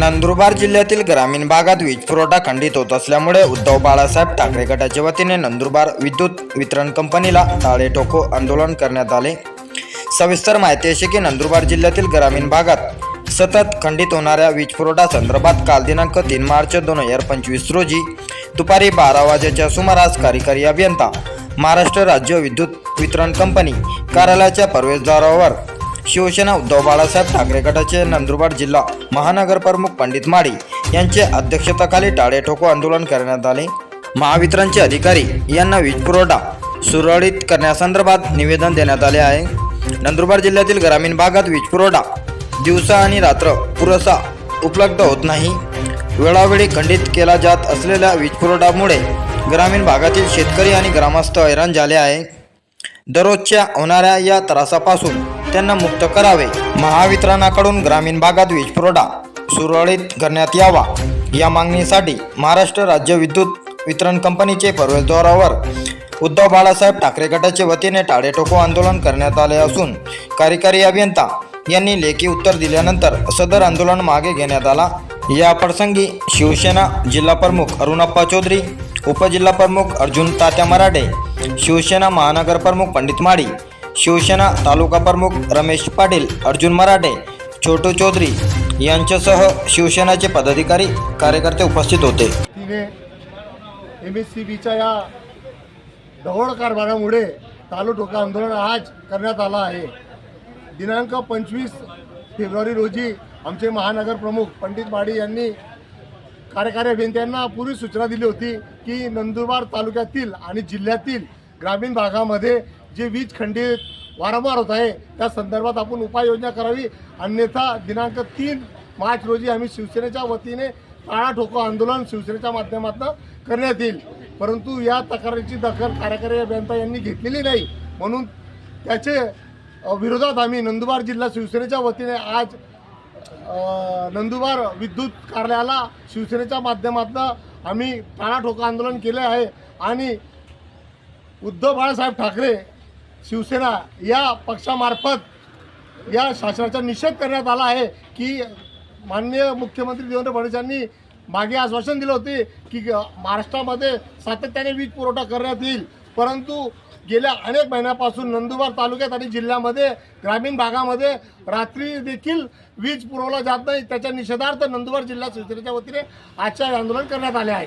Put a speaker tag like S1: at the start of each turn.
S1: नंदुरबार जिल्ह्यातील ग्रामीण भागात वीज पुरवठा खंडित होत असल्यामुळे उद्धव बाळासाहेब ठाकरे गटाच्या वतीने नंदुरबार विद्युत वितरण कंपनीला टाळे ठोको आंदोलन करण्यात आले. सविस्तर माहिती अशी की नंदुरबार जिल्ह्यातील ग्रामीण भागात सतत खंडित होणाऱ्या वीज पुरवठा संदर्भात काल दिनांक तीन मार्च दोन हजार पंचवीस रोजी दुपारी बारा वाजेच्या सुमारास कार्यकारी अभियंता महाराष्ट्र राज्य विद्युत वितरण कंपनी कार्यालयाच्या प्रवेशद्वारावर शिवसेना उद्धव बाळासाहेब ठाकरे गटाचे नंदुरबार जिल्हा महानगर प्रमुख पंडित माळी यांचे अध्यक्षतेखाली टाळे ठोको आंदोलन करण्यात आले. महावितरणचे अधिकारी यांना वीज पुरवठा सुरळीत करण्यासंदर्भात निवेदन देण्यात आले आहे. नंदुरबार जिल्ह्यातील ग्रामीण भागात वीज पुरवठा दिवसा आणि रात्र पुरेसा उपलब्ध होत नाही. वेळोवेळी खंडित केला जात असलेल्या वीज पुरवठामुळे ग्रामीण भागातील शेतकरी आणि ग्रामस्थ हैराण झाले आहे. दररोजच्या होणाऱ्या या त्रासापासून त्यांना मुक्त करावे. महावितरणाकडून ग्रामीण भागात वीज पुरवठा सुरळीत करण्यात यावा. या मागणीसाठी महाराष्ट्र राज्य विद्युत वितरण कंपनीचे प्रवेशद्वारावर उद्धव बाळासाहेब ठाकरे गटाच्या वतीने टाळेटोको आंदोलन करण्यात आले असून कार्यकारी अभियंता यांनी लेखी उत्तर दिल्यानंतर सदर आंदोलन मागे घेण्यात आला. या प्रसंगी शिवसेना जिल्हा प्रमुख अरुणप्पा चौधरी उपजिल्हा प्रमुख अर्जुन तात्या मराठे शिवसेना महानगर प्रमुख पंडित माळी शिवसेना तालुका प्रमुख रमेश पाटील अर्जुन मराठे छोटू चौधरी यांच्यासह शिवसेनाचे पदाधिकारी कार्यकर्ते उपस्थित होते.
S2: तिने एम एस सी बीच्या या ढवळ कारभारामुळे चालू ठोका आंदोलन आज करण्यात आलं आहे. दिनांक पंचवीस फेब्रुवारी रोजी आमचे महानगर प्रमुख पंडित बाडी यांनी कार्यकारी अभियंत्यांना पूर्वी सूचना दिली होती की नंदुरबार तालुक्यातील आणि जिल्ह्यातील ग्रामीण भागामध्ये जे वीज खंडित वारंवार होत आहे त्या संदर्भात आपण उपाययोजना करावी. अन्यथा दिनांक तीन मार्च रोजी आम्ही शिवसेनेच्या वतीने टाळा ठोको आंदोलन शिवसेनेच्या माध्यमातून करण्यात येईल. परंतु या तक्रारीची दखल कार्यकारी अभियंता यांनी घेतलेली नाही. म्हणून त्याचे विरोधात आम्ही नंदुरबार जिल्हा शिवसेनेच्या वतीने आज नंदुरबार विद्युत कार्यालयाला शिवसेनेच्या माध्यमातून आम्ही टाळा ठोको आंदोलन केले आहे. आणि उद्धव बाळासाहेब ठाकरे शिवसेना या पक्षामार्फत या शासनाचा निषेध करण्यात आला आहे की माननीय मुख्यमंत्री देवेंद्र फडणवीस यांनी मागे आश्वासन दिलं होते की महाराष्ट्रामध्ये सातत्याने वीज पुरवठा करण्यात येईल. परंतु गेल्या अनेक महिन्यापासून नंदुरबार तालुक्यात आणि जिल्ह्यामध्ये ग्रामीण भागामध्ये रात्री देखील वीज पुरवला जात नाही. त्याच्या निषेधार्थ नंदुरबार जिल्हा शिवसेनेच्या वतीने आजच्या आंदोलन करण्यात आले आहे.